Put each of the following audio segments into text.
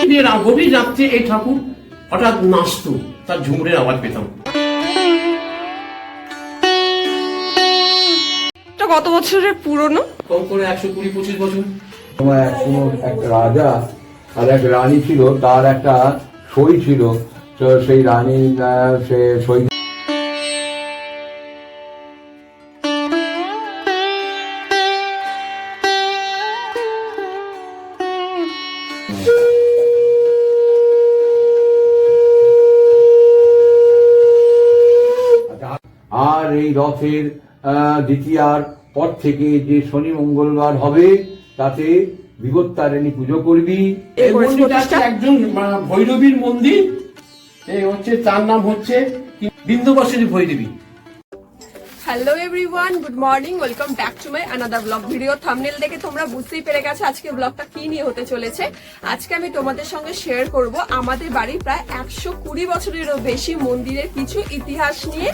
গভীর রাত্রে এই ঠাকুর হঠাৎ নাচত তার ঝুমরের আওয়াজ পেতাম। কত বছরের পুরনো? কম করে একশো কুড়ি পঁচিশ বছর। সময় এক সময় রাজা আর এক রানী ছিল তার একটা সই ছিল। তো সেই রানী সে সই এই রথের আহ, দ্বিতীয়ার পর থেকে যে শনি মঙ্গলবার হবে তাতে বিভত্তারিণী পুজো করবি? একজন ভৈরবীর মন্দির। এই হচ্ছে তার নাম হচ্ছে Bindubasini Bhairavi. Hello everyone good morning welcome back to my another blog video thumbnail দেখে তোমরা বুঝতেই পেরে গেছো আজকে ব্লগটা কি নিয়ে হতে চলেছে। আজকে আমি তোমাদের সঙ্গে শেয়ার করব আমাদের বাড়ি প্রায় একশো কুড়ি বছরেরও বেশি মন্দিরের কিছু ইতিহাস নিয়ে।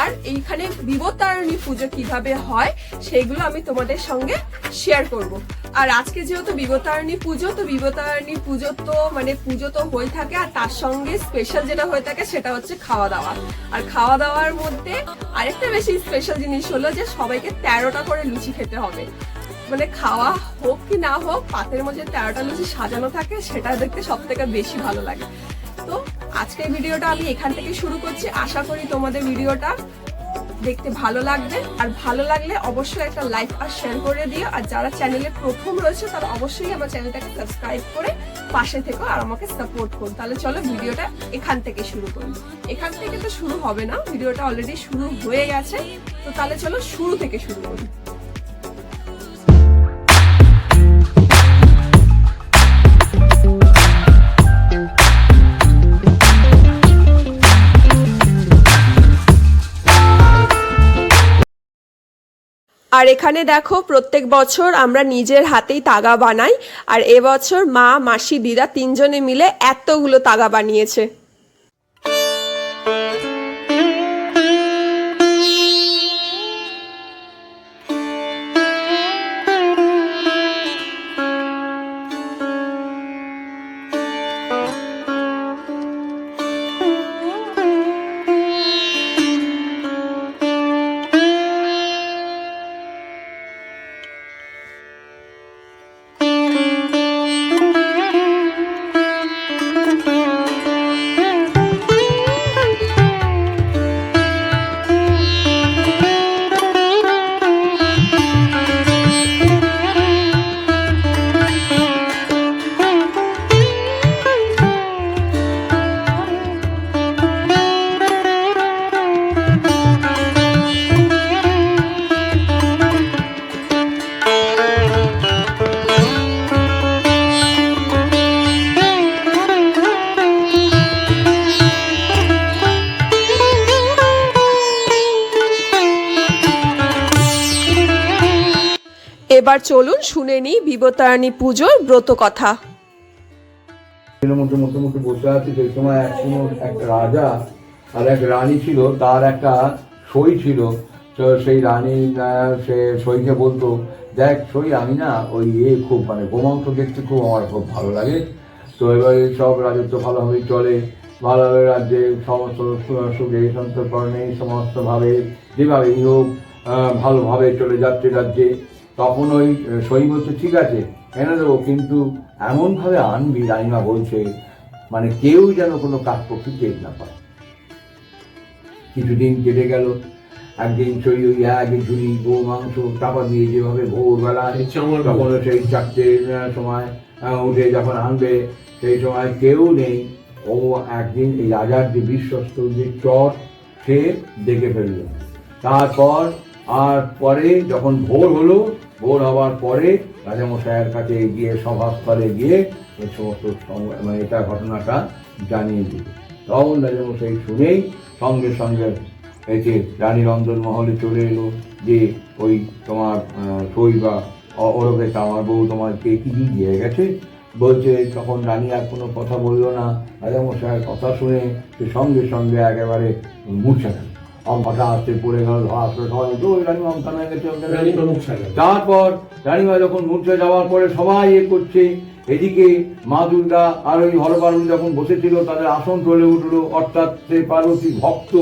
আর এইখানে বিবতারণী পুজো কীভাবে হয়, সেগুলো আমি তোমাদের সঙ্গে শেয়ার করব। আর আজকে যেহেতু বিবতারণী পুজো, তো বিবতারণী পুজো তো মানে পুজো তো হয়ে থাকে, আর তার সঙ্গে স্পেশাল যেটা হয়ে থাকে সেটা হচ্ছে খাওয়া দাওয়া আর খাওয়া দাওয়ার মধ্যে আরেকটা বেশি স্পেশাল জিনিস হলো যে সবাইকে তেরোটা করে লুচি খেতে হবে। মানে খাওয়া হোক কি না হোক, পাতের মধ্যে তেরোটা লুচি সাজানো থাকে, সেটা দেখতে সব থেকে বেশি ভালো লাগে। তো আজকের ভিডিওটা আমি এখান থেকে শুরু করছি। আশা করি তোমাদের ভিডিওটা দেখতে ভালো লাগবে। আর ভালো লাগলে অবশ্যই একটা লাইক আর শেয়ার করে দিও। আর যারা চ্যানেলে প্রথম রয়েছে, তারা অবশ্যই আমার চ্যানেলটাকে সাবস্ক্রাইব করে পাশে থেকো আর আমাকে সাপোর্ট করুন তাহলে চলো ভিডিওটা এখান থেকে শুরু করুন এখান থেকে তো শুরু হবে না, ভিডিওটা অলরেডি শুরু হয়ে গেছে। তো তাহলে চলো শুরু থেকে শুরু করি। আর এখানে দেখো প্রত্যেক বছর আমরা নিজের হাতেই তাগা বানাই, আর এবছর মা, মাসি, দিদা তিনজনে মিলে এতগুলো তাগা বানিয়েছে। এবার চলুন শুনে নিই বিবতারানী পুজোর ব্রত কথা। মুখে মুখে মুখে বসে আছে, সেই সময় এক রাজা আর এক রানী ছিল, তার একটা সই ছিল। সেই রানী সে সইকে বলতো, দেখ সই, আমি না ওই এ খুব মানে গোমাংস দেখতে খুব আমার খুব ভালো লাগে। তো এবারে সব রাজত্ব ভালোভাবেই চলে। ভালোভাবে রাজ্যে সমস্ত সুখে সন্তর্পণে সমস্তভাবে যেভাবেই হোক ভালোভাবে চলে যাচ্ছে রাজ্যে। তখন ওই সই বলছে ঠিক আছে এনে দেবো। কিন্তু এমনভাবে আনবি রানিমা বলছে মানে কেউ যেন কোনো কাজ করতে টের না পায়। কিছুদিন কেটে গেল। একদিন সই ওই এক ঝুড়ি গো মাংস চাপা দিয়ে যেভাবে ভোরবেলা তখন সেই চারটে সময় উঠে যখন আনবে সেই সময় কেউ নেই। ও একদিন এই রাজার যে বিশ্বস্ত যে চর সে দেখে ফেলল। তারপর আর পরে যখন ভোর হলো ভোর হওয়ার পরে রাজামশাইয়ের কাছে গিয়ে সভাস্থলে গিয়ে এই সমস্ত মানে এটা ঘটনাটা জানিয়ে দিল। তখন রাজামশাই শুনেই সঙ্গে সঙ্গে এই যে রানী রঞ্জন মহলে চলে এলো যে ওই তোমার সই বা ওরফে আমার বউ তোমাকে কি দিয়ে গেছে? বলছে, তখন রানী আর কোনো কথা বলল না। রাজামশাইয়ের কথা শুনে সে সঙ্গে সঙ্গে একেবারে মূর্ছা গেল। অঙ্কটা আসতে পড়ে গেল ধস করে সবাই তো ওই রানী অঙ্কানা গেছে তারপর রানীমা যখন মূর্ছা যাওয়ার পরে সবাই এ করছে এদিকে মা দুর্গা আর ওই হরপার্বতী যখন বসেছিল তাদের আসন চলে উঠল অর্থাৎ সেই পার্বতী ভক্ত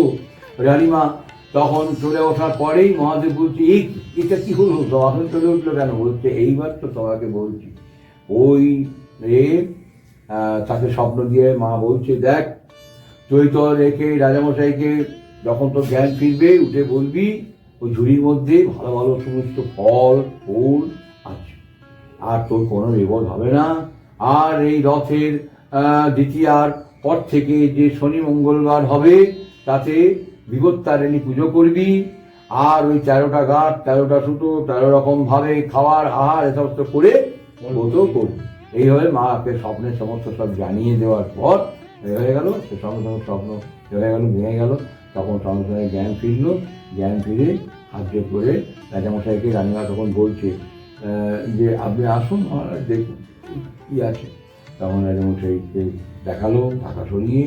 রানীমা তখন চলে ওঠার পরেই মহাদেব বলছে এই এটা কি হলো তো আসন চলে উঠল কেন বলছে এইবার তো তোমাকে বলছি। ওই রে তাকে স্বপ্ন দিয়ে মা বলছে দেখ চৈতর রেখে রাজামশাইকে যখন তোর জ্ঞান ফিরবে, উঠে বলবি, ওই ঝুড়ির মধ্যে ভালো ভালো সমস্ত ফল, ফুল আছে। আর তোর কোনো বিপদ হবে না। আর এই রথের দ্বিতীয়ার পর থেকে যে শনি মঙ্গলবার হবে, তাতে বিপত্তারিণী পুজো করবি। আর ওই তেরোটা গাছ, তেরোটা সুতো, তেরো রকম ভাবে খাওয়ার আহার, এ সমস্ত করে ব্রত করবি। এইভাবে মাকে স্বপ্নের সমস্ত সব জানিয়ে দেওয়ার পর হয়ে গেল, সে সঙ্গে স্বপ্ন হয়ে গেল ভেঙে গেল। তখন সঙ্গে জ্ঞান ফিরলো, জ্ঞান ফিরে হাত করে রাজামশাইকে রানীমা তখন বলছে যে আপনি আসুন, আমার দেখুন, কী আছে। তখন রাজামশাইকে দেখাল ঢাকা সরিয়ে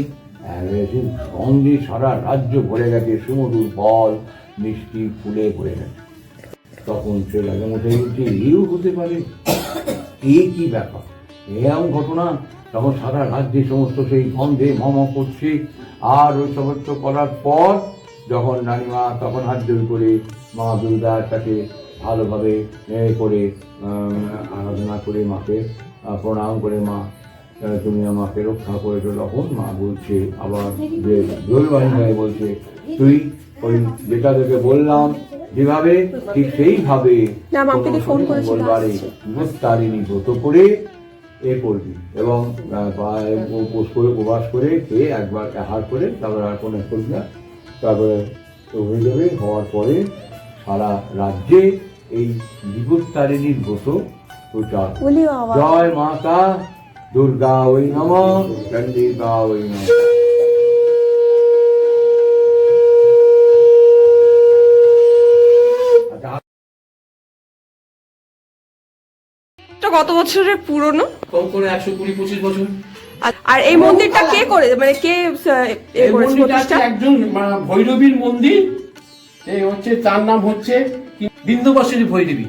এসে সঙ্গে সারা রাজ্য ভরে গেছে, সুমধুর ফল মিষ্টি ফুলে ভরে গেছে। তখন সে রাজামশাই বলছে, এও হতে পারে, এ কি ব্যাপার? এরকম ঘটনা, তখন সারা রাজ্যে সমস্ত সেই গন্ধে মম করছে আর ওই সমস্ত করার পর যখন রানীমা তখন হাত জোর করে মা দুর্গার কাছে ভালোভাবে করে আরাধনা করে মাকে প্রণাম করে মা তুমি আমাকে রক্ষা করেছ তখন মা বলছে আবার যে জোরবাণী হয়ে বলছে তুই ওই যেটা তোকে বললাম যেভাবে ঠিক সেইভাবে বলবারে মাকে দিয়ে ফোন করেছিল, মঙ্গলবারে আসছে। তারিণী ব্রত করে এ করবি। এবং উপোস করে উপবাস করে খেয়ে একবার আহার করে তারপরে আর কোনো করবি না তারপরে তো হয়ে যাবে। হওয়ার পরে সারা রাজ্যে এই বিপত্তারিণীর ব্রত প্রচার। জয় মাতা দুর্গা ওই নম। গা ওই নম। কত বছরের পুরনো? কম করে একশো কুড়ি পঁচিশ বছর। আর- এই মন্দিরটা কে করে মানে কে একজন ভৈরবীর মন্দির। এই হচ্ছে তার নাম হচ্ছে বিন্দুবাসিনী ভৈরবী।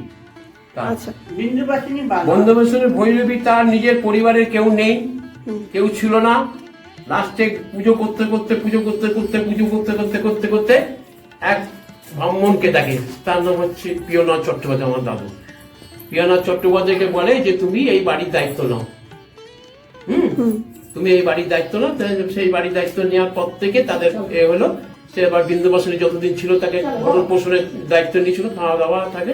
আচ্ছা। বিন্দুবাসিনী ভৈরবী তার নিজের পরিবারের কেউ নেই কেউ ছিল না। লাস্টে পুজো করতে করতে পুজো করতে করতে পুজো করতে করতে করতে করতে এক ব্রাহ্মণকে দেখে তার নাম হচ্ছে পিয়নাথ চট্টোপাধ্যায় আমার দাদু। পিয়নাথ চট্টোপাধ্যায়কে বলে যে তুমি এই বাড়ির দায়িত্ব নাও। হুম? তুমি এই বাড়ির দায়িত্ব নাও সেই বাড়ির দায়িত্ব নেওয়ার পর থেকে তাদের এ হলো সে এবার বিন্দুবাসনী যতদিন ছিল তাকে ভরণ পোষণের দায়িত্ব নিয়েছিল খাওয়া দাওয়া থাকে।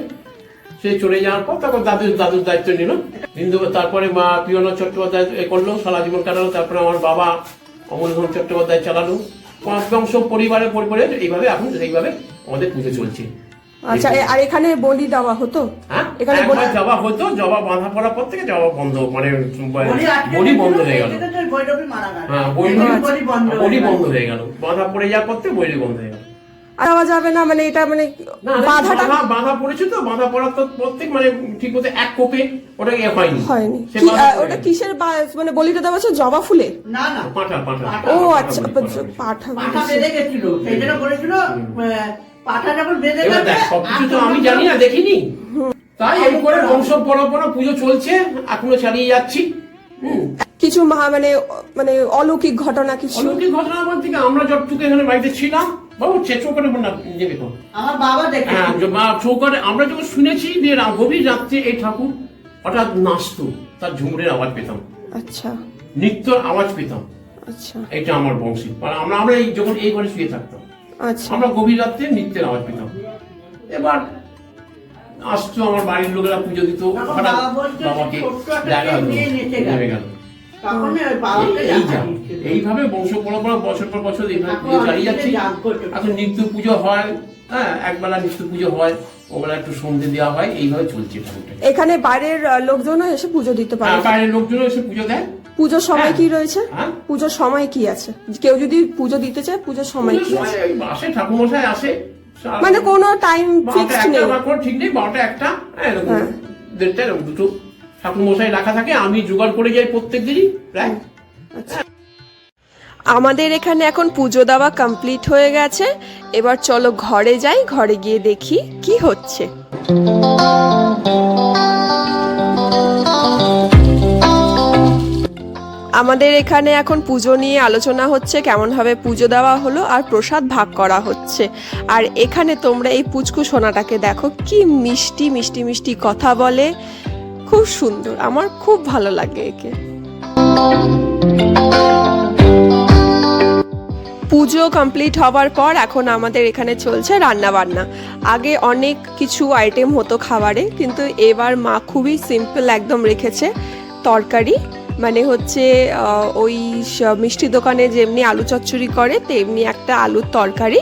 সে চলে যাওয়ার পর তারপর দাদুর দাদুর দায়িত্ব নিল। বিন্দু তারপরে মা পিয়না চট্টোপাধ্যায় এ করল সারা জীবন কাটালো তারপরে আমার বাবা অমলধন চট্টোপাধ্যায় চালালো। পাঁচ বংশ পরিবারে পরিবারে এইভাবে এখন এইভাবে আমাদের পুজো চলছে। আচ্ছা আর এখানে বলি দেওয়া হতো? হ্যাঁ? এখানে বলি- জবা হতো জবা বাঁধা পড়ার পর থেকে জবা বন্ধ মানে বলি বন্ধ হয়ে গেল। হ্যাঁ বলি বন্ধ হয়ে বলি গেল। বন্ধ হয়ে গেল। বাঁধা পড়ে যাওয়ার পর থেকে বলি বন্ধ হয়ে গেল। আর দেওয়া যাবে না মানে এটা মানে বাধাটা বাধা পড়েছে তো বাধা পড়ার তো প্রত্যেক মানে ঠিক মতো এক কোপে ওটা এ হয়নি। হয়নি। ওটা কিসের মানে বলিটা দেওয়া হচ্ছে জবা ফুলে? না না। পাঁঠা পাঁঠা। ও আচ্ছা বলি, পাঁঠা পাঠা বেঁধে গেছিল সেই জন্য বলেছিল আহ, বেঁধে এবার সবকিছু তো আমি জানি না দেখিনি। তাই এই করে বংশ পরম্পরা পুজো চলছে এখনও চালিয়ে যাচ্ছি। কিছু মহা মানে মানে অলৌকিক ঘটনা কিছু? অলৌকিক ঘটনা আমার থেকে আমরা যতটুকু এখানে বাড়িতে ছিলাম বাবু সে চৌকাটে না নেবে তো আমার বাবা দেখে। হ্যাঁ চৌকাটে আমরা যখন শুনেছি যে গভীর রাত্রে এই ঠাকুর হঠাৎ নাচতো তার ঝুমুরের আওয়াজ পেতাম। আচ্ছা। নৃত্যর আওয়াজ পেতাম। আচ্ছা। এটা আমার বংশী। মানে আমরা আমরা এই যখন এই ঘরে শুয়ে থাকতাম আমরা গভীর রাত্রে নৃত্যের আওয়াজ পেতাম। এবার আসতো আমার বাড়ির লোকেরা পুজো দিত হঠাৎ বাবাকে দেখা হলো। নেমে গেল। এইভাবে বংশ পরম্পরা বছর পর বছর এইভাবে এখন পুজো চালিয়ে যাচ্ছি। এখন নিত্য পুজো হয় হ্যাঁ একবেলা নিত্য পুজো হয় ওবেলা একটু সন্ধে দেওয়া হয় এইভাবে চলছে এখানে বাইরের লোকজনও এসে পুজো দিতে পারে? হ্যাঁ, বাইরের লোকজন এসে পুজো দেয়। পুজোর সময় হ্যাঁ। কি রয়েছে? হ্যাঁ? পুজোর সময় কি আছে? কেউ যদি পুজো দিতে চায় পুজোর সময় কি আছে? আসে ঠাকুরমশাই আসে। মানে কোনো টাইম ফিক্সড নেই। ঠিক নেই বারোটা একটা হ্যাঁ। দেড়টা এরকম দুটো। ঠাকুর মশাই রাখা থাকে আমি জোগাড় করে যাই প্রত্যেক দিনই প্রায়। আমাদের এখানে এখন পুজো দেওয়া কমপ্লিট হয়ে গেছে। এবার চলো ঘরে যাই ঘরে গিয়ে দেখি কি হচ্ছে। আমাদের এখানে এখন পুজো নিয়ে আলোচনা হচ্ছে, কেমনভাবে পুজো দেওয়া হলো আর প্রসাদ ভাগ করা হচ্ছে। আর এখানে তোমরা এই পুচকু সোনাটাকে দেখো, কি মিষ্টি মিষ্টি মিষ্টি কথা বলে। খুব সুন্দর, আমার খুব ভালো লাগে একে। পুজো কমপ্লিট হওয়ার পর এখন আমাদের এখানে চলছে রান্না বান্না আগে অনেক কিছু আইটেম হতো খাবারে, কিন্তু এবার মা খুবই সিম্পল একদম রেখেছে, তরকারি মানে হচ্ছে ওই মিষ্টি দোকানে যেমনি আলু চচ্চড়ি করে, তেমনি একটা আলুর তরকারি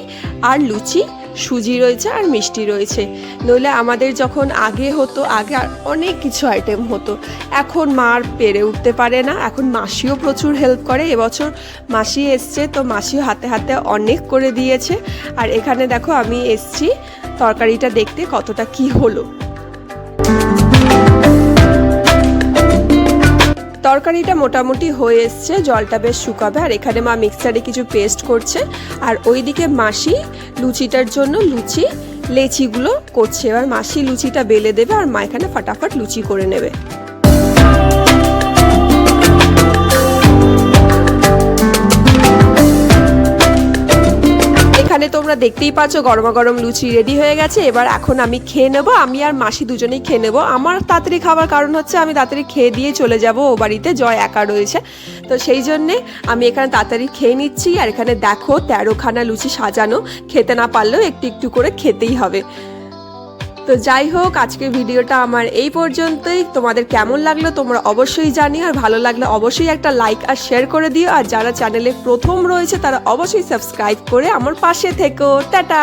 আর লুচি, সুজি রয়েছে আর মিষ্টি রয়েছে। নইলে আমাদের যখন আগে হতো, আগে আর অনেক কিছু আইটেম হতো। এখন মার পেরে উঠতে পারে না, এখন মাসিও প্রচুর হেল্প করে। এবছর মাসি এসছে, তো মাসিও হাতে হাতে অনেক করে দিয়েছে। আর এখানে দেখো আমি এসছি, তরকারিটা দেখতে কতটা কি হলো। তরকারিটা মোটামুটি হয়ে এসছে, জলটা বেশ শুকাবে, আর এখানে মা মিক্সারে কিছু পেস্ট করছে, আর ওইদিকে মাসি লুচিটার জন্য লুচি, লেচিগুলো করছে। এবার মাসি লুচিটা বেলে দেবে, আর মা এখানে ফাটাফাট লুচি করে নেবে। এখানে তোমরা দেখতেই পাচ্ছ গরমা গরম লুচি রেডি হয়ে গেছে। এবার এখন আমি খেয়ে নেব, আমি আর মাসি দুজনেই খেয়ে নেব। আমার তাড়াতাড়ি খাবার কারণ হচ্ছে আমি তাড়াতাড়ি খেয়ে দিয়ে চলে যাব, ও বাড়িতে জয় একা রয়েছে। তো সেই জন্যে আমি এখানে তাড়াতাড়ি খেয়ে নিচ্ছি, আর এখানে দেখো তেরোখানা লুচি সাজানো, খেতে না পারলেও একটু একটু করে খেতেই হবে। তো যাই হোক, আজকের ভিডিওটা আমার এই পর্যন্তই। তোমাদের কেমন লাগল তোমরা অবশ্যই জানিও, আর ভালো লাগলে অবশ্যই একটা লাইক আর শেয়ার করে দিও। আর যারা চ্যানেলে প্রথম রয়েছে, তারা অবশ্যই সাবস্ক্রাইব করে আমার পাশে থেকো। টাটা!